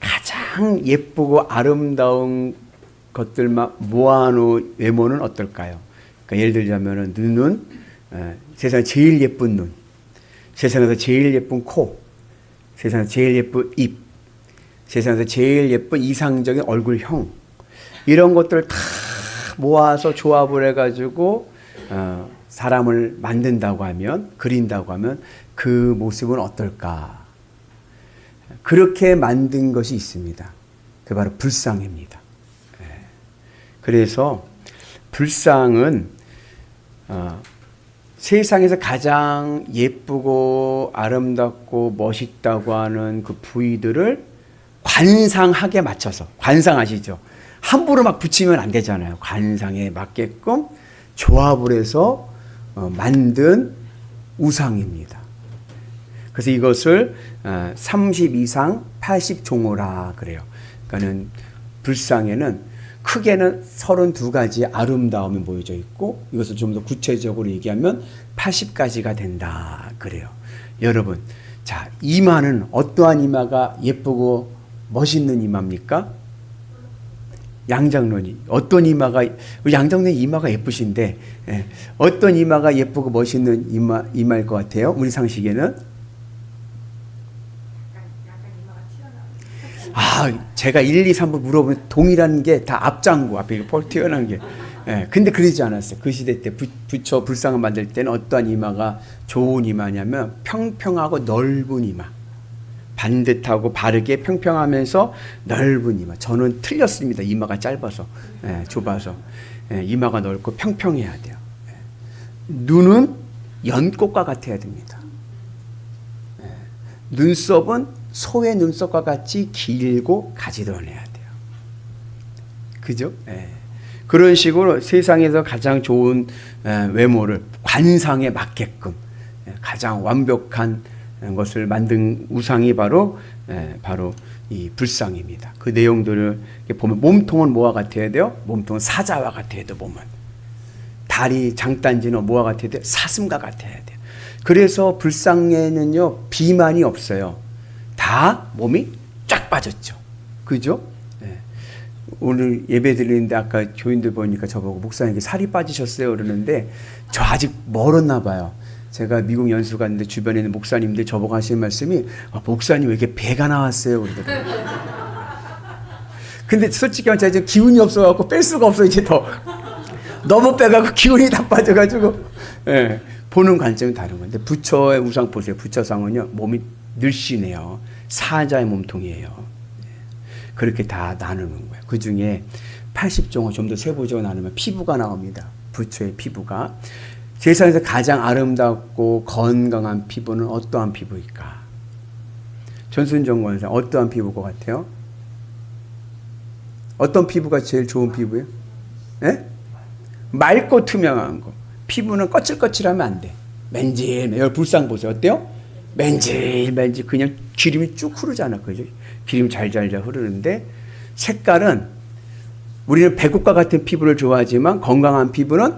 가장 예쁘고 아름다운 것들만 모아놓은 외모는 어떨까요? 그러니까 예를 들자면은 눈은 에, 세상에 제일 예쁜 눈, 세상에서 제일 예쁜 코, 세상에서 제일 예쁜 입, 세상에서 제일 예쁜 이상적인 얼굴형 이런 것들 다 모아서 조합을 해가지고 어, 사람을 만든다고 하면 그린다고 하면 그 모습은 어떨까? 그렇게 만든 것이 있습니다. 그 바로 불상입니다. 예. 그래서 불상은 어, 세상에서 가장 예쁘고 아름답고 멋있다고 하는 그 부위들을 관상하게 맞춰서 관상하시죠. 함부로 막 붙이면 안 되잖아요. 관상에 맞게끔 조합을 해서 어, 만든 우상입니다. 그래서 이것을 30 이상 80종호라 그래요. 그러니까는 불상에는 크게는 32가지 아름다움이 모여져 있고 이것을 좀 더 구체적으로 얘기하면 80가지가 된다 그래요. 여러분, 자 이마는 어떠한 이마가 예쁘고 멋있는 이마입니까? 양장론이 어떤 이마가 양장론 이마가 예쁘신데 예, 어떤 이마가 예쁘고 멋있는 이마 이마일 것 같아요? 우리 상식에는 아, 제가 1, 2, 3부 물어보면 동일한 게 다 앞장구 앞에 펄 튀어나온 게. 예, 근데 그러지 않았어요. 그 시대 때 부, 부처 불상을 만들 때는 어떠한 이마가 좋은 이마냐면 평평하고 넓은 이마. 반듯하고 바르게 평평하면서 넓은 이마. 저는 틀렸습니다. 이마가 짧아서, 예, 좁아서. 예, 이마가 넓고 평평해야 돼요. 예. 눈은 연꽃과 같아야 됩니다. 예. 눈썹은 소의 눈썹과 같이 길고 가지런해야 돼요. 그죠? 예. 그런 식으로 세상에서 가장 좋은 예, 외모를 관상에 맞게끔 예, 가장 완벽한 것을 만든 우상이 바로 예, 바로 이 불상입니다. 그 내용들을 보면 몸통은 뭐와 같아야 돼요? 몸통은 사자와 같아야 돼요. 몸은 다리 장단지는 뭐와 같아야 돼요? 사슴과 같아야 돼요. 그래서 불상에는요 비만이 없어요. 다 몸이 쫙 빠졌죠. 그죠? 예. 오늘 예배 드리는데 아까 교인들 보니까 저보고 목사님 살이 빠지셨어요 그러는데 저 아직 멀었나 봐요. 제가 미국 연수 갔는데 주변에 있는 목사님들 저보고 하시는 말씀이 아, 목사님 왜 이렇게 배가 나왔어요 그러더라고요. 근데 솔직히 말해서 지금 기운이 없어갖고 뺄 수가 없어 이제 더 너무 빼가고 기운이 다 빠져가지고 예, 보는 관점이 다른 건데 부처의 우상 보세요. 부처상은요 몸이 늘씬해요. 사자의 몸통이에요. 예. 그렇게 다 나누는 거예요. 그 중에 80종을 좀 더 세부적으로 나누면 피부가 나옵니다. 부처의 피부가. 세상에서 가장 아름답고 건강한 피부는 어떠한 피부일까? 전순정 권사 어떠한 피부일 것 같아요? 어떤 피부가 제일 좋은 피부예요? 예? 맑고 투명한 거. 피부는 거칠거칠하면 안 돼. 맨질, 여기 불상 보세요. 어때요? 맨질맨질 그냥 기름이 쭉 흐르잖아. 그죠? 기름 잘잘잘 흐르는데 색깔은 우리는 배국과 같은 피부를 좋아하지만 건강한 피부는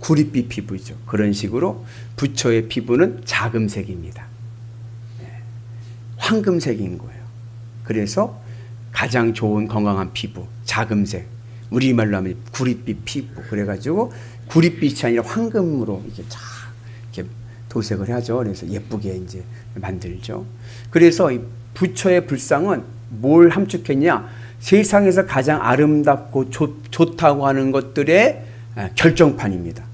구릿빛 피부죠. 그런 식으로 부처의 피부는 자금색입니다. 네. 황금색인 거예요. 그래서 가장 좋은 건강한 피부, 자금색. 우리말로 하면 구릿빛 피부. 그래가지고 구릿빛이 아니라 황금으로 이렇게 도색을 하죠. 그래서 예쁘게 이제 만들죠. 그래서 이 부처의 불상은 뭘 함축했냐? 세상에서 가장 아름답고 좋, 좋다고 하는 것들의 결정판입니다.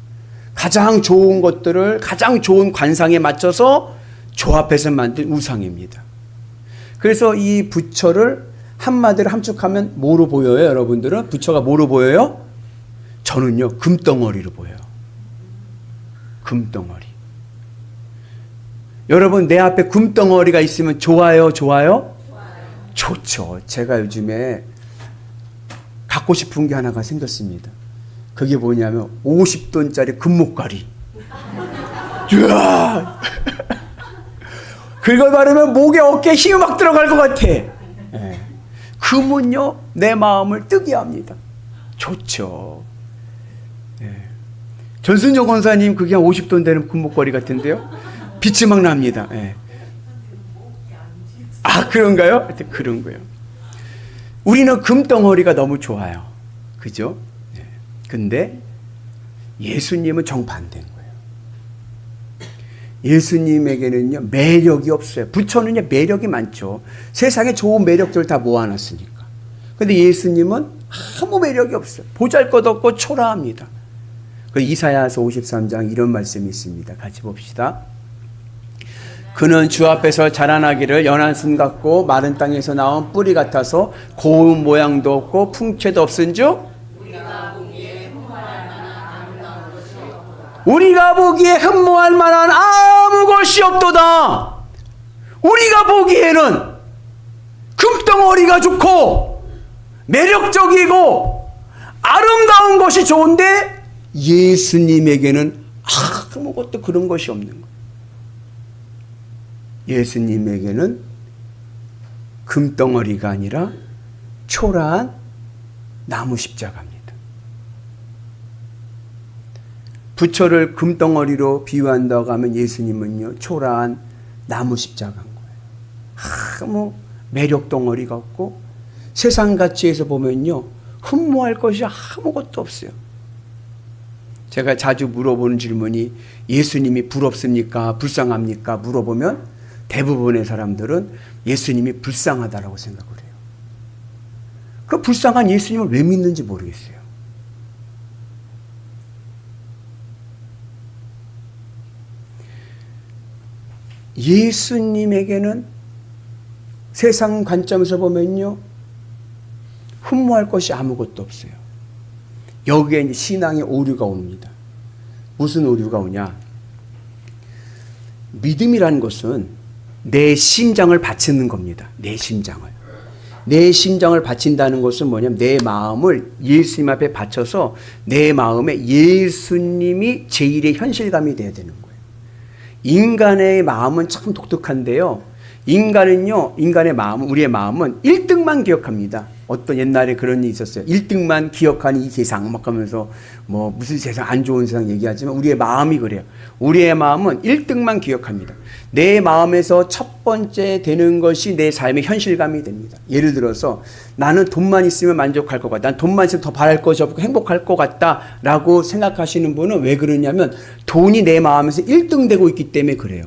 가장 좋은 것들을 가장 좋은 관상에 맞춰서 조합해서 만든 우상입니다. 그래서 이 부처를 한마디로 함축하면 뭐로 보여요, 여러분들은? 부처가 뭐로 보여요? 저는요, 금덩어리로 보여요. 금덩어리. 여러분, 내 앞에 금덩어리가 있으면 좋아요, 좋아요? 좋죠. 제가 요즘에 갖고 싶은 게 하나가 생겼습니다. 그게 뭐냐면 50돈짜리 금목걸이. 이야! 그걸 바르면 목에 어깨에 힘이 막 들어갈 것 같아. 예. 금은요, 내 마음을 뜨게 합니다. 좋죠. 예. 전순정 권사님 그게 한 50돈 되는 금목걸이 같은데요. 빛이 막 납니다. 예. 아, 아, 그런가요? 그런 거예요. 우리는 금덩어리가 너무 좋아요. 그죠? 네. 근데 예수님은 정반대인 거예요. 예수님에게는요, 매력이 없어요. 부처는요, 매력이 많죠. 세상에 좋은 매력들 다 모아놨으니까. 근데 예수님은 아무 매력이 없어요. 보잘 것 없고 초라합니다. 그 이사야서 53장 이런 말씀이 있습니다. 같이 봅시다. 그는 주 앞에서 자라나기를 연한 순 같고 마른 땅에서 나온 뿌리 같아서 고운 모양도 없고 풍채도 없은즉 우리가 보기에 흠모할 만한 아무 것이 없도다. 우리가 보기에는 금덩어리가 좋고 매력적이고 아름다운 것이 좋은데 예수님에게는 아무것도 그런 것이 없는 거예요. 예수님에게는 금덩어리가 아니라 초라한 나무 십자가입니다. 부처를 금덩어리로 비유한다고 하면 예수님은요, 초라한 나무 십자가인 거예요. 아무 매력 덩어리가 없고 세상 가치에서 보면요, 흠모할 것이 아무것도 없어요. 제가 자주 물어보는 질문이 예수님이 부럽습니까? 불쌍합니까? 물어보면 대부분의 사람들은 예수님이 불쌍하다라고 생각을 해요. 그 불쌍한 예수님을 왜 믿는지 모르겠어요. 예수님에게는 세상 관점에서 보면요, 흠모할 것이 아무것도 없어요. 여기에 신앙의 오류가 옵니다. 무슨 오류가 오냐? 믿음이라는 것은 내 심장을 바치는 겁니다. 내 심장을. 내 심장을 바친다는 것은 뭐냐면 내 마음을 예수님 앞에 바쳐서 내 마음에 예수님이 제일의 현실감이 돼야 되는 거예요. 인간의 마음은 참 독특한데요. 인간은요, 인간의 마음, 우리의 마음은 1등만 기억합니다. 어떤 옛날에 그런 일이 있었어요. 1등만 기억하는 이 세상, 막 하면서 뭐 무슨 세상, 안 좋은 세상 얘기하지만 우리의 마음이 그래요. 우리의 마음은 1등만 기억합니다. 내 마음에서 첫 번째 되는 것이 내 삶의 현실감이 됩니다. 예를 들어서 나는 돈만 있으면 만족할 것 같다. 난 돈만 있으면 더 바랄 것이 없고 행복할 것 같다. 라고 생각하시는 분은 왜 그러냐면 돈이 내 마음에서 1등 되고 있기 때문에 그래요.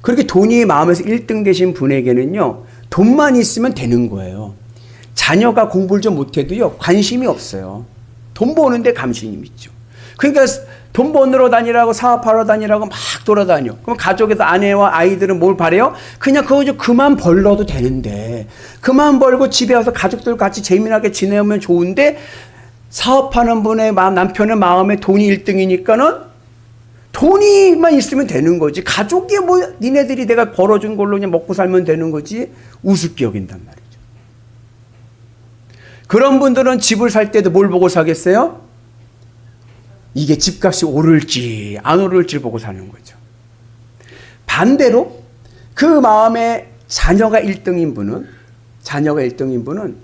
그렇게 돈이 마음에서 1등 되신 분에게는요, 돈만 있으면 되는 거예요. 자녀가 공부를 좀 못해도요, 관심이 없어요. 돈 버는데 관심이 있죠. 그러니까 돈 버느러 다니라고 사업하러 다니라고 막 돌아다녀. 그럼 가족에서 아내와 아이들은 뭘 바래요? 그냥 그거 좀 그만 벌러도 되는데, 그만 벌고 집에 와서 가족들 같이 재미나게 지내면 좋은데, 사업하는 분의 마음, 남편의 마음에 돈이 1등이니까는 돈이만 있으면 되는 거지. 가족이 뭐 니네들이 내가 벌어준 걸로 그냥 먹고 살면 되는 거지. 우습게 여긴단 말이죠. 그런 분들은 집을 살 때도 뭘 보고 사겠어요? 이게 집값이 오를지 안 오를지 보고 사는 거죠. 반대로 그 마음에 자녀가 1등인 분은 자녀가 1등인 분은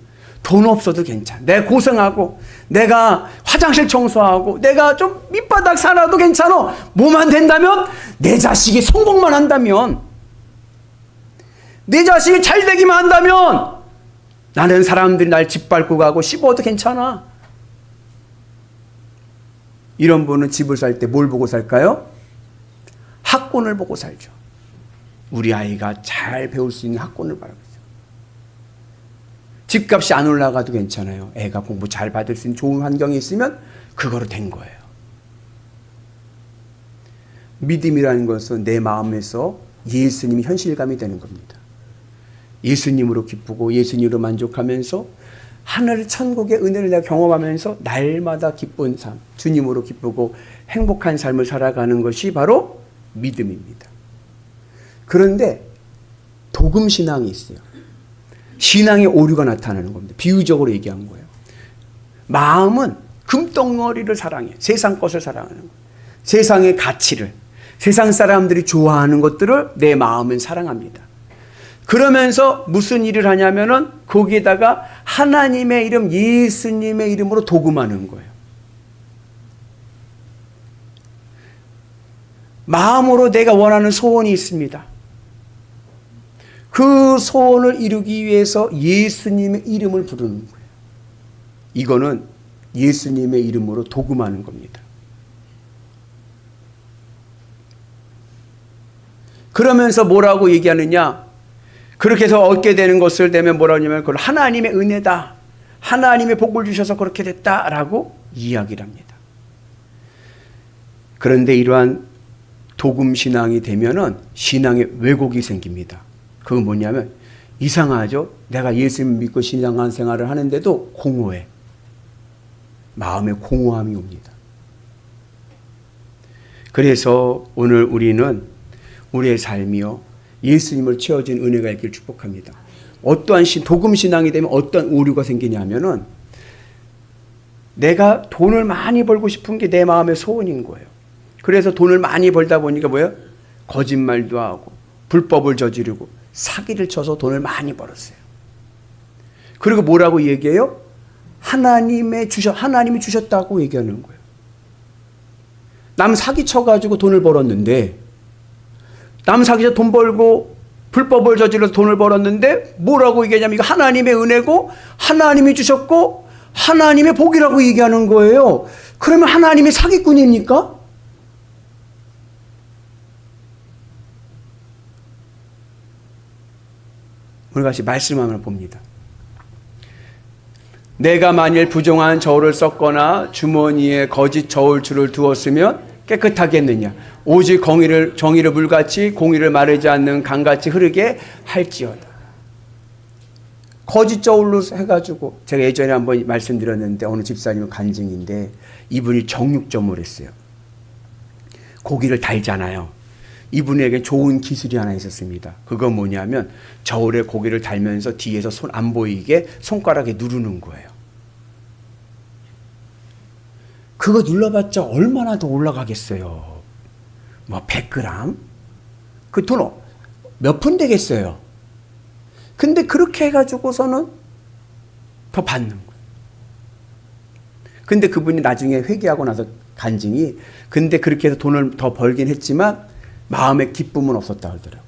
돈 없어도 괜찮아. 내가 고생하고, 내가 화장실 청소하고, 내가 좀 밑바닥 살아도 괜찮아. 뭐만 된다면, 내 자식이 성공만 한다면, 내 자식이 잘 되기만 한다면, 나는 사람들이 날 짓밟고 가고 씹어도 괜찮아. 이런 분은 집을 살 때 뭘 보고 살까요? 학군을 보고 살죠. 우리 아이가 잘 배울 수 있는 학군을 바라고 집값이 안 올라가도 괜찮아요. 애가 공부 잘 받을 수 있는 좋은 환경이 있으면 그거로 된 거예요. 믿음이라는 것은 내 마음에서 예수님이 현실감이 되는 겁니다. 예수님으로 기쁘고 예수님으로 만족하면서 하늘 천국의 은혜를 내가 경험하면서 날마다 기쁜 삶, 주님으로 기쁘고 행복한 삶을 살아가는 것이 바로 믿음입니다. 그런데 도금 신앙이 있어요. 신앙의 오류가 나타나는 겁니다. 비유적으로 얘기한 거예요. 마음은 금덩어리를 사랑해. 세상 것을 사랑하는 거예요. 세상의 가치를, 세상 사람들이 좋아하는 것들을 내 마음은 사랑합니다. 그러면서 무슨 일을 하냐면은 거기에다가 하나님의 이름, 예수님의 이름으로 도금하는 거예요. 마음으로 내가 원하는 소원이 있습니다. 그 소원을 이루기 위해서 예수님의 이름을 부르는 거예요. 이거는 예수님의 이름으로 도금하는 겁니다. 그러면서 뭐라고 얘기하느냐? 그렇게 해서 얻게 되는 것을 되면 뭐라고 하냐면 그걸 하나님의 은혜다. 하나님의 복을 주셔서 그렇게 됐다라고 이야기를 합니다. 그런데 이러한 도금 신앙이 되면은 신앙에 왜곡이 생깁니다. 그건 뭐냐면 이상하죠. 내가 예수님 믿고 신앙한 생활을 하는데도 공허해. 마음에 공허함이 옵니다. 그래서 오늘 우리는 우리의 삶이요 예수님을 채워진 은혜가 있길 축복합니다. 어떠한 신 도금 신앙이 되면 어떤 오류가 생기냐면은 내가 돈을 많이 벌고 싶은 게 내 마음의 소원인 거예요. 그래서 돈을 많이 벌다 보니까 뭐예요? 거짓말도 하고 불법을 저지르고 사기를 쳐서 돈을 많이 벌었어요. 그리고 뭐라고 얘기해요? 하나님의 주셔 하나님이 주셨다고 얘기하는 거예요. 남 사기 쳐 가지고 돈을 벌었는데 남 사기쳐 돈 벌고 불법을 저질러서 돈을 벌었는데 뭐라고 얘기하냐면 이거 하나님의 은혜고 하나님이 주셨고 하나님의 복이라고 얘기하는 거예요. 그러면 하나님이 사기꾼입니까? 오늘 같이 말씀 한번 봅니다. 내가 만일 부정한 저울을 썼거나 주머니에 거짓 저울추를 두었으면 깨끗하겠느냐? 오직 공의를 정의를 물같이 공의를 마르지 않는 강같이 흐르게 할지어다. 거짓 저울로 해가지고 제가 예전에 한번 말씀드렸는데 어느 집사님은 간증인데 이분이 정육점을 했어요. 고기를 달잖아요. 이분에게 좋은 기술이 하나 있었습니다. 그건 뭐냐면 저울에 고기를 달면서 뒤에서 손 안 보이게 손가락에 누르는 거예요. 그거 눌러봤자 얼마나 더 올라가겠어요. 뭐 100g? 그 돈 몇 푼 되겠어요. 근데 그렇게 해가지고서는 더 받는. 근데 그분이 나중에 회개하고 나서 간증이 근데 그렇게 해서 돈을 더 벌긴 했지만 마음의 기쁨은 없었다 하더라고요.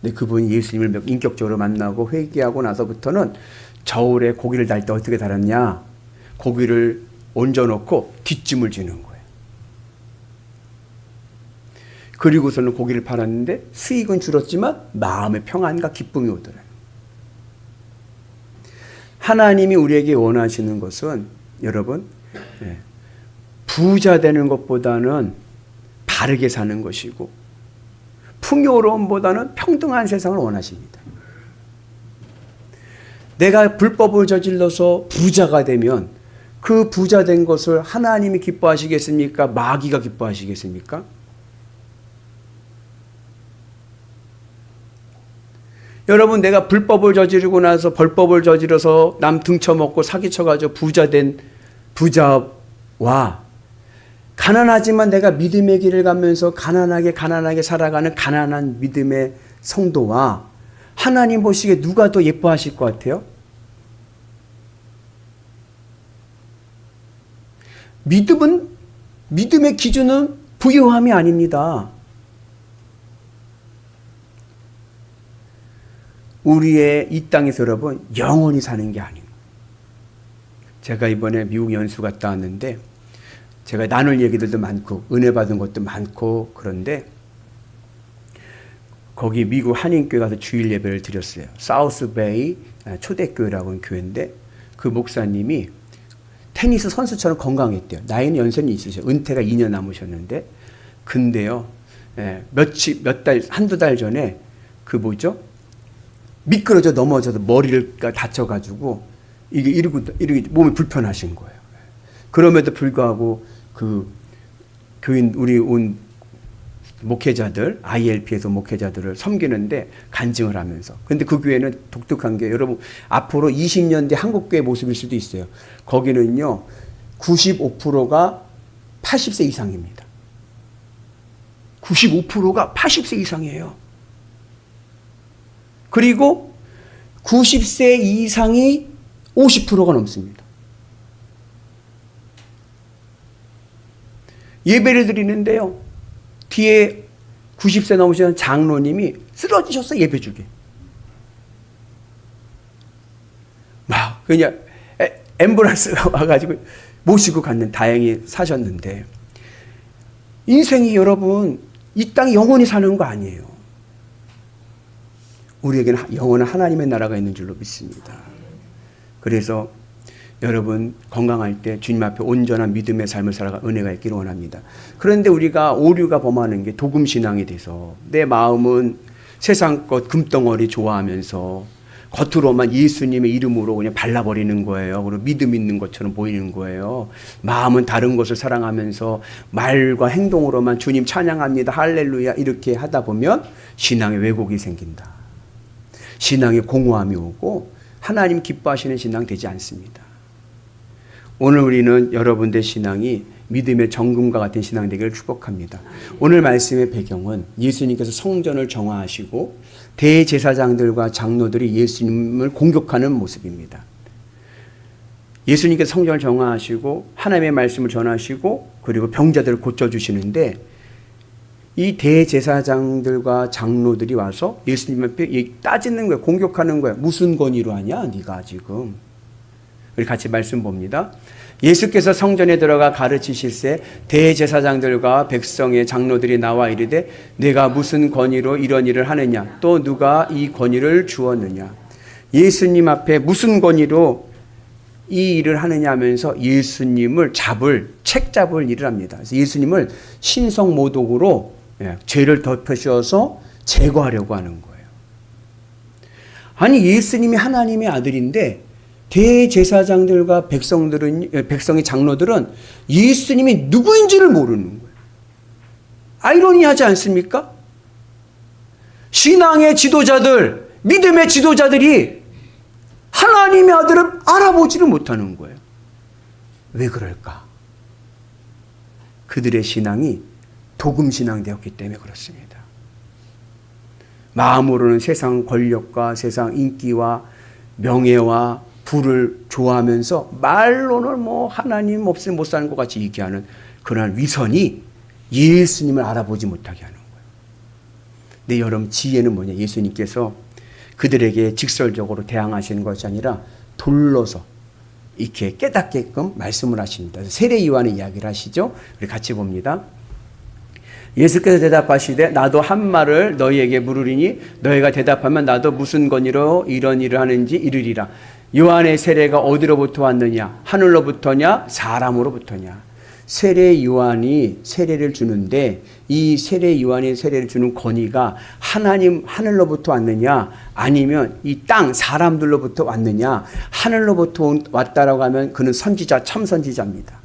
근데 그분이 예수님을 인격적으로 만나고 회개하고 나서부터는 저울에 고기를 달 때 어떻게 달았냐? 고기를 얹어놓고 뒷짐을 지는 거예요. 그리고서는 고기를 팔았는데 수익은 줄었지만 마음의 평안과 기쁨이 오더라고요. 하나님이 우리에게 원하시는 것은 여러분 예, 부자 되는 것보다는 바르게 사는 것이고 풍요로움보다는 평등한 세상을 원하십니다. 내가 불법을 저질러서 부자가 되면 그 부자 된 것을 하나님이 기뻐하시겠습니까? 마귀가 기뻐하시겠습니까? 여러분 내가 불법을 저지르고 나서 벌법을 저지러서 남 등쳐먹고 사기쳐가지고 부자 된 부자와 가난하지만 내가 믿음의 길을 가면서 가난하게 가난하게 살아가는 가난한 믿음의 성도와 하나님 보시기에 누가 더 예뻐하실 것 같아요? 믿음은 믿음의 기준은 부유함이 아닙니다. 우리의 이 땅에서 여러분 영원히 사는 게 아니에요. 제가 이번에 미국 연수 갔다 왔는데 제가 나눌 얘기들도 많고 은혜 받은 것도 많고 그런데 거기 미국 한인교회 가서 주일 예배를 드렸어요. 사우스베이 초대교회라고 하는 교회인데 그 목사님이 테니스 선수처럼 건강했대요. 나이는 연세는 있으셔. 은퇴가 2년 남으셨는데 근데요. 예, 며칠 몇 달 한두 달 전에 그 뭐죠? 미끄러져 넘어져서 머리를 다쳐가지고 이게 이러고 이러고 몸이 불편하신 거예요. 그럼에도 불구하고 그 교인 우리 온 목회자들 ILP에서 목회자들을 섬기는데 간증을 하면서 근데 그 교회는 독특한 게 여러분 앞으로 20년 뒤 한국 교회 모습일 수도 있어요. 거기는요 95%가 80세 이상입니다. 95%가 80세 이상이에요. 그리고 90세 이상이 50%가 넘습니다. 예배를 드리는데요. 뒤에 90세 넘으신 장로님이 쓰러지셨어 예배 주게. 막 그냥 엠브란스가 와가지고 모시고 갔는 다행히 사셨는데 인생이 여러분 이 땅 영원히 사는 거 아니에요. 우리에게는 하- 영원한 하나님의 나라가 있는 줄로 믿습니다. 그래서 여러분 건강할 때 주님 앞에 온전한 믿음의 삶을 살아가 은혜가 있기를 원합니다. 그런데 우리가 오류가 범하는 게 도금 신앙이 돼서 내 마음은 세상 것 금덩어리 좋아하면서 겉으로만 예수님의 이름으로 그냥 발라버리는 거예요. 그리고 믿음 있는 것처럼 보이는 거예요. 마음은 다른 것을 사랑하면서 말과 행동으로만 주님 찬양합니다. 할렐루야. 이렇게 하다 보면 신앙의 왜곡이 생긴다. 신앙의 공허함이 오고 하나님 기뻐하시는 신앙 되지 않습니다. 오늘 우리는 여러분들 신앙이 믿음의 정금과 같은 신앙 되기를 축복합니다. 오늘 말씀의 배경은 예수님께서 성전을 정화하시고 대제사장들과 장로들이 예수님을 공격하는 모습입니다. 예수님께서 성전을 정화하시고 하나님의 말씀을 전하시고 그리고 병자들을 고쳐 주시는데 이 대제사장들과 장로들이 와서 예수님 앞에 따지는 거예요. 공격하는 거예요. 무슨 권위로 하냐? 네가 지금. 우리 같이 말씀 봅니다. 예수께서 성전에 들어가 가르치실세 대제사장들과 백성의 장로들이 나와 이르되 내가 무슨 권위로 이런 일을 하느냐 또 누가 이 권위를 주었느냐 예수님 앞에 무슨 권위로 이 일을 하느냐 하면서 예수님을 잡을 책 잡을 일을 합니다. 그래서 예수님을 신성 모독으로 예, 죄를 덮으셔서 제거하려고 하는 거예요. 아니 예수님이 하나님의 아들인데 대제사장들과 백성들은 백성의 장로들은 예수님이 누구인지를 모르는 거예요. 아이러니하지 않습니까? 신앙의 지도자들, 믿음의 지도자들이 하나님의 아들을 알아보지를 못하는 거예요. 왜 그럴까? 그들의 신앙이 도금 신앙 되었기 때문에 그렇습니다. 마음으로는 세상 권력과 세상 인기와 명예와 부를 좋아하면서 말로는 뭐 하나님 없으면 못 사는 것 같이 얘기하는 그러한 위선이 예수님을 알아보지 못하게 하는 거예요. 근데 여러분 지혜는 뭐냐? 예수님께서 그들에게 직설적으로 대항하시는 것이 아니라 돌로서 이렇게 깨닫게끔 말씀을 하십니다. 세례 요한의 이야기를 하시죠. 우리 같이 봅니다. 예수께서 대답하시되 나도 한 말을 너희에게 물으리니 너희가 대답하면 나도 무슨 권위로 이런 일을 하는지 이르리라. 요한의 세례가 어디로부터 왔느냐? 하늘로부터냐? 사람으로부터냐? 세례 요한이 세례를 주는데 이 세례 요한이 세례를 주는 권위가 하나님 하늘로부터 왔느냐 아니면 이 땅 사람들로부터 왔느냐 하늘로부터 왔다라고 하면 그는 선지자 참 선지자입니다.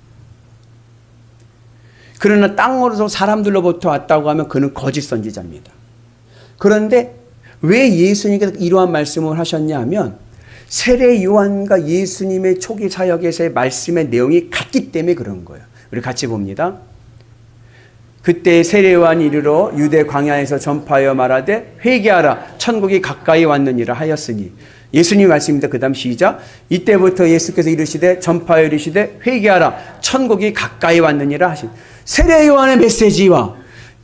그러나 땅으로서 사람들로부터 왔다고 하면 그는 거짓 선지자입니다. 그런데 왜 예수님께서 이러한 말씀을 하셨냐 하면 세례 요한과 예수님의 초기 사역에서의 말씀의 내용이 같기 때문에 그런 거예요. 우리 같이 봅니다. 그때 세례 요한이 이르러 유대 광야에서 전파하여 말하되 회개하라 천국이 가까이 왔느니라 하였으니 예수님 말씀입니다. 그 다음 시작. 이때부터 예수께서 이르시되 전파하여 이르시되 회개하라 천국이 가까이 왔느니라 하신 세례 요한의 메시지와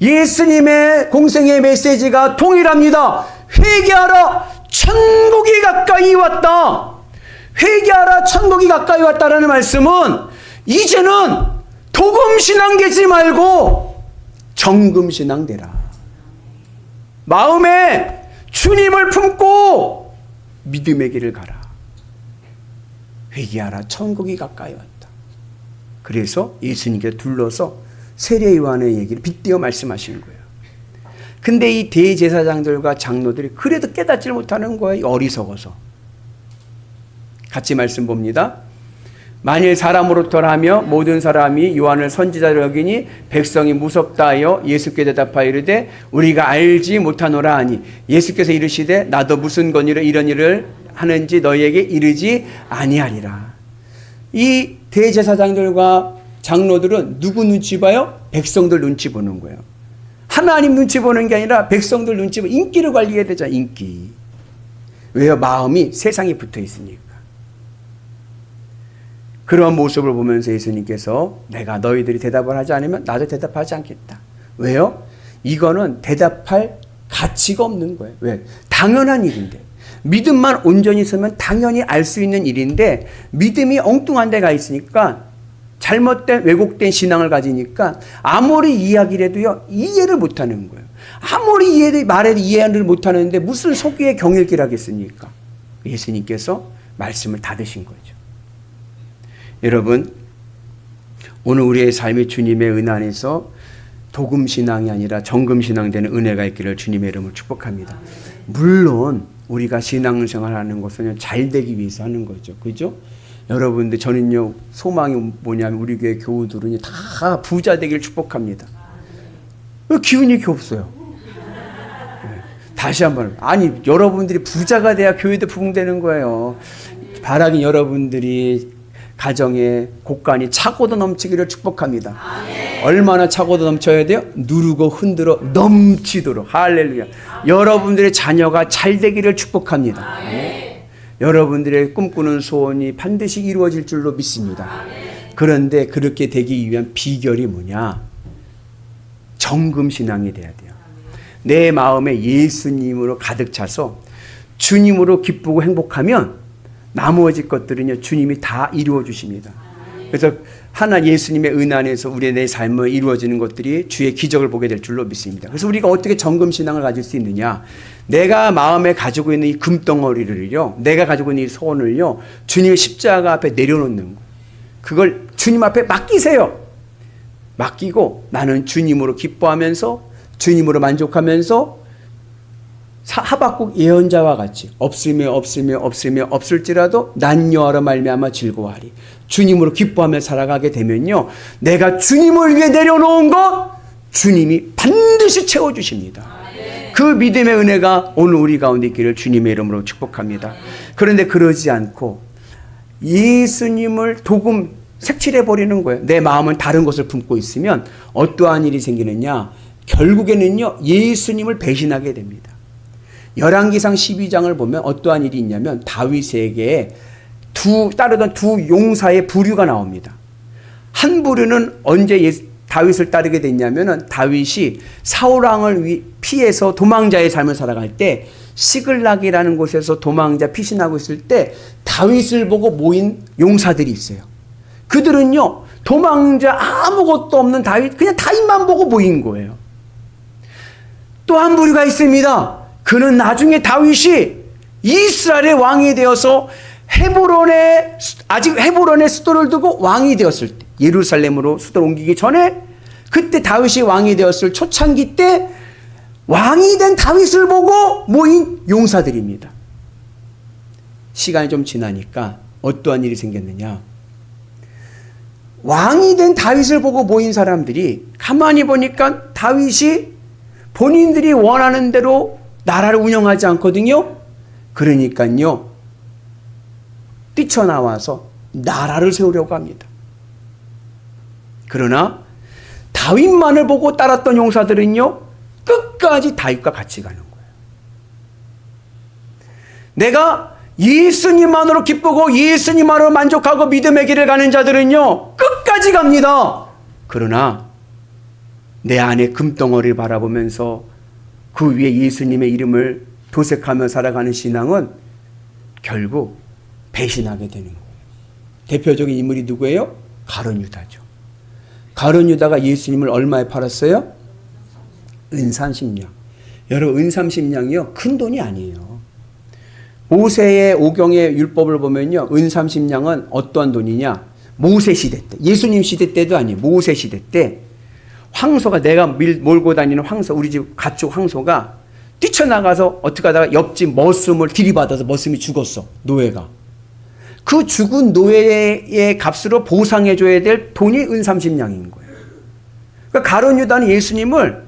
예수님의 공생의 메시지가 동일합니다. 회개하라 천국이 가까이 왔다. 회개하라 천국이 가까이 왔다라는 말씀은 이제는 도금 신앙 되지 말고 정금 신앙 되라. 마음에 주님을 품고 믿음의 길을 가라. 회개하라 천국이 가까이 왔다. 그래서 예수님께 둘러서 세례 요한의 얘기를 빗대어 말씀하시는 거예요. 근데 이 대제사장들과 장로들이 그래도 깨닫지 못하는 거예요. 어리석어서. 같이 말씀 봅니다. 만일 사람으로부터라며 모든 사람이 요한을 선지자로 여기니 백성이 무섭다 하여 예수께 대답하여 이르되 우리가 알지 못하노라 하니 예수께서 이르시되 나도 무슨 권위로 이런 일을 하는지 너희에게 이르지 아니하리라. 이 대제사장들과 장로들은 누구 눈치 봐요? 백성들 눈치 보는 거예요. 하나님 눈치 보는 게 아니라 백성들 눈치 보고 인기를 관리해야 되잖아, 인기. 왜요? 마음이 세상에 붙어 있으니까. 그러한 모습을 보면서 예수님께서 내가 너희들이 대답을 하지 않으면 나도 대답하지 않겠다. 왜요? 이거는 대답할 가치가 없는 거예요. 왜? 당연한 일인데. 믿음만 온전히 서면 당연히 알 수 있는 일인데 믿음이 엉뚱한 데가 있으니까 잘못된 왜곡된 신앙을 가지니까 아무리 이야기를 해도요 이해를 못하는 거예요. 아무리 이해 말해도 이해를 못하는데 무슨 속기의 경일기를 하겠습니까? 예수님께서 말씀을 닫으신 거죠. 여러분 오늘 우리의 삶이 주님의 은혜 안에서 도금 신앙이 아니라 정금 신앙 되는 은혜가 있기를 주님의 이름으로 축복합니다. 물론 우리가 신앙생활하는 것은 잘 되기 위해서 하는 거죠. 그죠? 여러분들 저는요 소망이 뭐냐면 우리 교회 교우들은 다 부자 되길 축복합니다. 왜 기운이 이렇게 없어요? 네. 다시 한번 아니 여러분들이 부자가 돼야 교회도 부흥되는 거예요. 바라긴 여러분들이 가정에 곳간이 차고도 넘치기를 축복합니다. 얼마나 차고도 넘쳐야 돼요? 누르고 흔들어 넘치도록 할렐루야. 여러분들의 자녀가 잘 되기를 축복합니다. 네. 여러분들의 꿈꾸는 소원이 반드시 이루어질 줄로 믿습니다. 그런데 그렇게 되기 위한 비결이 뭐냐? 정금 신앙이 돼야 돼요. 내 마음에 예수님으로 가득 차서 주님으로 기쁘고 행복하면 나머지 것들은요 주님이 다 이루어 주십니다. 그래서 하나 예수님의 은혜 안에서 우리의 내 삶을 이루어지는 것들이 주의 기적을 보게 될 줄로 믿습니다. 그래서 우리가 어떻게 정금 신앙을 가질 수 있느냐? 내가 마음에 가지고 있는 이 금덩어리를요, 내가 가지고 있는 이 소원을요, 주님의 십자가 앞에 내려놓는 거. 그걸 주님 앞에 맡기세요. 맡기고 나는 주님으로 기뻐하면서 주님으로 만족하면서 사- 하박국 예언자와 같이 없으며 없으며 없으며 없을지라도 난 여호와로 말미암아 즐거워하리. 주님으로 기뻐하며 살아가게 되면요. 내가 주님을 위해 내려놓은 것 주님이 반드시 채워 주십니다. 그 믿음의 은혜가 오늘 우리 가운데 있기를 주님의 이름으로 축복합니다. 그런데 그러지 않고 예수님을 도금 색칠해 버리는 거예요. 내 마음은 다른 것을 품고 있으면 어떠한 일이 생기느냐? 결국에는요. 예수님을 배신하게 됩니다. 열왕기상 12장을 보면 어떠한 일이 있냐면 다윗에게 두 따르던 두 용사의 부류가 나옵니다. 한 부류는 언제 예- 다윗을 따르게 됐냐면은 다윗이 사울 왕을 위- 피해서 도망자의 삶을 살아갈 때 시글락이라는 곳에서 도망자 피신하고 있을 때 다윗을 보고 모인 용사들이 있어요. 그들은요 도망자 아무것도 없는 다윗 그냥 다윗만 보고 모인 거예요. 또 한 부류가 있습니다. 그는 나중에 다윗이 이스라엘의 왕이 되어서 헤브론에 아직 헤브론에 수도를 두고 왕이 되었을 때 예루살렘으로 수도를 옮기기 전에 그때 다윗이 왕이 되었을 초창기 때 왕이 된 다윗을 보고 모인 용사들입니다. 시간이 좀 지나니까 어떠한 일이 생겼느냐? 왕이 된 다윗을 보고 모인 사람들이 가만히 보니까 다윗이 본인들이 원하는 대로 나라를 운영하지 않거든요. 그러니까요. 뛰쳐나와서 나라를 세우려고 합니다. 그러나 다윗만을 보고 따랐던 용사들은요. 끝까지 다윗과 같이 가는 거예요. 내가 예수님만으로 기쁘고 예수님만으로 만족하고 믿음의 길을 가는 자들은요. 끝까지 갑니다. 그러나 내 안에 금덩어리를 바라보면서 그 위에 예수님의 이름을 도색하며 살아가는 신앙은 결국 배신하게 되는 거예요. 대표적인 인물이 누구예요? 가론 유다죠. 가론 유다가 예수님을 얼마에 팔았어요? 은삼십냥. 여러분 은삼십냥이요 큰 돈이 아니에요. 모세의 오경의 율법을 보면요 은삼십냥은 어떠한 돈이냐? 모세 시대 때, 예수님 시대 때도 아니에요. 모세 시대 때 황소가 내가 밀, 몰고 다니는 황소, 우리 집 가축 황소가 뛰쳐나가서 어떻게 하다가 옆집 머슴을 들이받아서 머슴이 죽었어. 노예가. 그 죽은 노예의 값으로 보상해줘야 될 돈이 은삼십냥인 거예요. 그러니까 가론 유다는 예수님을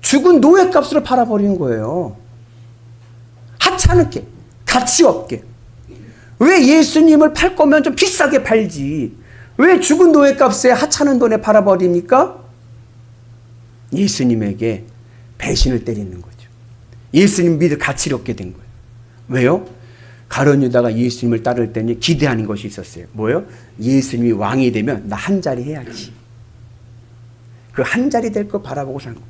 죽은 노예 값으로 팔아버린 거예요. 하찮게, 가치 없게. 왜 예수님을 팔 거면 좀 비싸게 팔지? 왜 죽은 노예 값에 하찮은 돈에 팔아버립니까? 예수님에게 배신을 때리는 거죠. 예수님 믿을 가치를 얻게 된 거예요. 왜요? 가론 유다가 예수님을 따를 때는 기대하는 것이 있었어요. 뭐요? 예수님이 왕이 되면 나 한 자리 해야지. 그 한 자리 될 거 바라보고 사는 거예요.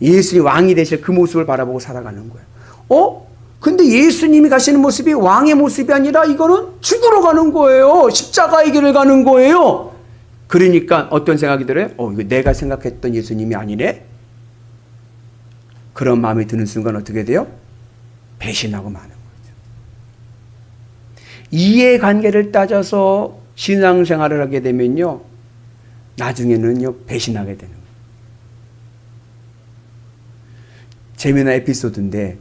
예수님이 왕이 되실 그 모습을 바라보고 살아가는 거예요. 어? 근데 예수님이 가시는 모습이 왕의 모습이 아니라 이거는 죽으러 가는 거예요. 십자가의 길을 가는 거예요. 그러니까 어떤 생각이 들어요? 어, 이거 내가 생각했던 예수님이 아니네? 그런 마음이 드는 순간 어떻게 돼요? 배신하고 마는. 이해관계를 따져서 신앙생활을 하게 되면요. 나중에는요, 배신하게 되는 거예요. 재미난 에피소드인데,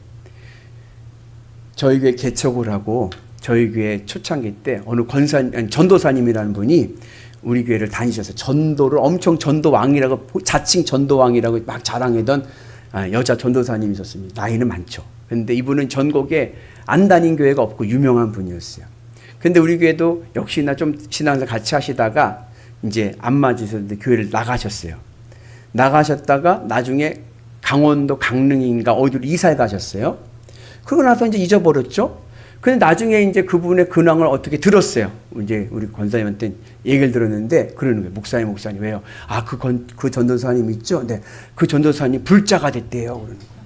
저희 교회 개척을 하고, 저희 교회 초창기 때, 어느 권사, 전도사님이라는 분이 우리 교회를 다니셔서 전도를 엄청 전도왕이라고, 자칭 전도왕이라고 막 자랑하던 아, 여자 전도사님이셨습니다. 나이는 많죠. 근데 이분은 전국에 안 다닌 교회가 없고 유명한 분이었어요. 근데 우리 교회도 역시나 좀 신앙을 같이 하시다가 이제 안 맞으셨는데 교회를 나가셨어요. 나가셨다가 나중에 강원도 강릉인가 어디로 이사해 가셨어요. 그러고 나서 이제 잊어버렸죠. 근데 나중에 이제 그분의 근황을 어떻게 들었어요. 이제 우리 권사님한테 얘기를 들었는데 그러는 거예요. 목사님, 목사님 왜요? 아, 그, 건, 그 전도사님 있죠? 네. 그 전도사님 불자가 됐대요. 그러는 거예요.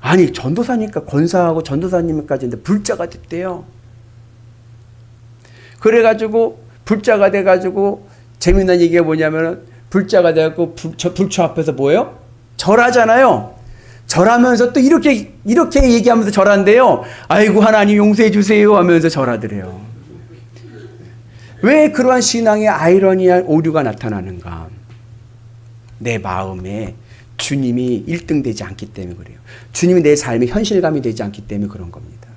아니, 전도사니까 권사하고 전도사님까지인데 불자가 됐대요. 그래가지고 불자가 돼가지고 재미난 얘기가 뭐냐면은 불자가 돼갖고 불, 저, 불초 앞에서 뭐예요? 절하잖아요. 절하면서 또 이렇게 이렇게 얘기하면서 절한대요. 아이고 하나님 용서해 주세요 하면서 절하더래요. 왜 그러한 신앙의 아이러니한 오류가 나타나는가? 내 마음에 주님이 1등 되지 않기 때문에 그래요. 주님이 내 삶의 현실감이 되지 않기 때문에 그런 겁니다.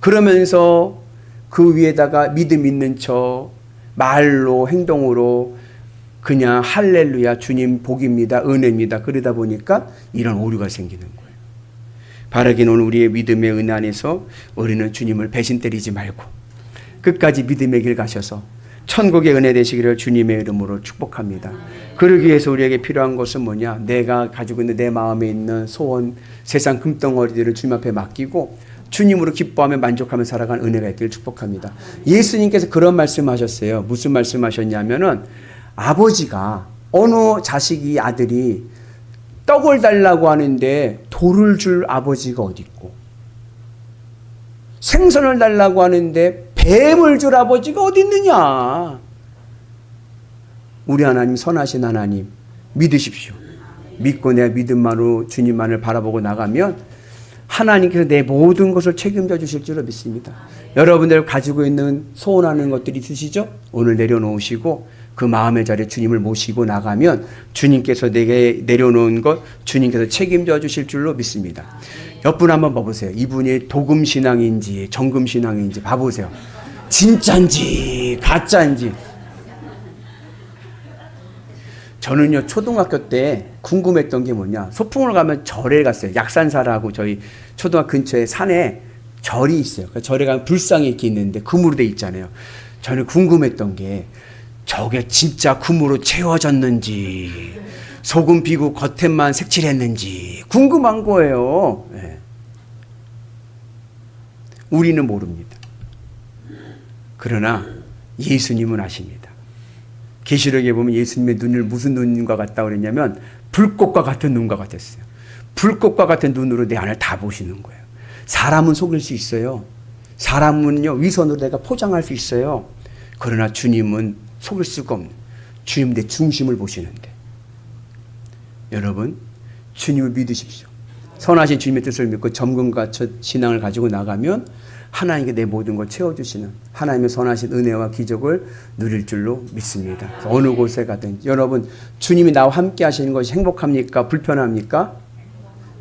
그러면서 그 위에다가 믿음 있는 척 말로 행동으로 그냥 할렐루야 주님 복입니다 은혜입니다 그러다 보니까 이런 오류가 생기는 거예요. 바라기는 우리의 믿음의 은혜 안에서 우리는 주님을 배신 때리지 말고 끝까지 믿음의 길 가셔서 천국의 은혜 되시기를 주님의 이름으로 축복합니다. 그러기 위해서 우리에게 필요한 것은 뭐냐? 내가 가지고 있는 내 마음에 있는 소원, 세상 금덩어리들을 주님 앞에 맡기고 주님으로 기뻐하며 만족하며 살아가는 은혜가 있기를 축복합니다. 예수님께서 그런 말씀하셨어요. 무슨 말씀하셨냐면은 아버지가 어느 자식이 아들이 떡을 달라고 하는데 돌을 줄 아버지가 어디 있고 생선을 달라고 하는데 뱀을 줄 아버지가 어디 있느냐? 우리 하나님 선하신 하나님 믿으십시오. 믿고 내 믿음만으로 주님만을 바라보고 나가면 하나님께서 내 모든 것을 책임져 주실 줄로 믿습니다. 여러분들 가지고 있는 소원하는 것들이 있으시죠? 오늘 내려놓으시고 그 마음의 자리에 주님을 모시고 나가면 주님께서 내게 내려놓은 것 주님께서 책임져 주실 줄로 믿습니다. 옆분 한번 봐보세요. 이분이 도금 신앙인지 정금 신앙인지 봐보세요. 진짠지 가짜인지. 저는요 초등학교 때 궁금했던 게 뭐냐. 소풍을 가면 절에 갔어요. 약산사라고 저희 초등학교 근처에 산에 절이 있어요. 그 절에 가면 불상이 이렇게 있는데 금으로 돼 있잖아요. 저는 궁금했던 게 저게 진짜 금으로 채워졌는지 소금 비고 겉에만 색칠했는지 궁금한 거예요. 예. 우리는 모릅니다. 그러나 예수님은 아십니다 계시록에 보면 예수님의 눈을 무슨 눈과 같다 그랬냐면 불꽃과 같은 눈과 같았어요. 불꽃과 같은 눈으로 내 안을 다 보시는 거예요. 사람은 속일 수 있어요. 사람은요 위선으로 내가 포장할 수 있어요. 그러나 주님은 속일 수가 없는 주님 내 중심을 보시는데 여러분 주님을 믿으십시오. 선하신 주님의 뜻을 믿고 점검과 신앙을 가지고 나가면 하나님께 내 모든 걸 채워주시는 하나님의 선하신 은혜와 기적을 누릴 줄로 믿습니다. 어느 곳에 가든 여러분 주님이 나와 함께 하시는 것이 행복합니까? 불편합니까?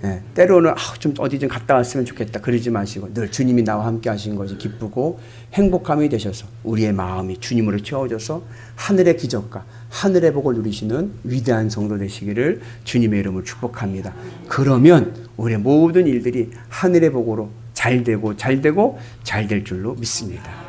예, 때로는 아, 좀 어디 좀 갔다 왔으면 좋겠다 그러지 마시고 늘 주님이 나와 함께 하신 것이 기쁘고 행복함이 되셔서 우리의 마음이 주님으로 채워져서 하늘의 기적과 하늘의 복을 누리시는 위대한 성도 되시기를 주님의 이름으로 축복합니다. 그러면 우리의 모든 일들이 하늘의 복으로 잘 되고 잘 되고 잘 될 줄로 믿습니다.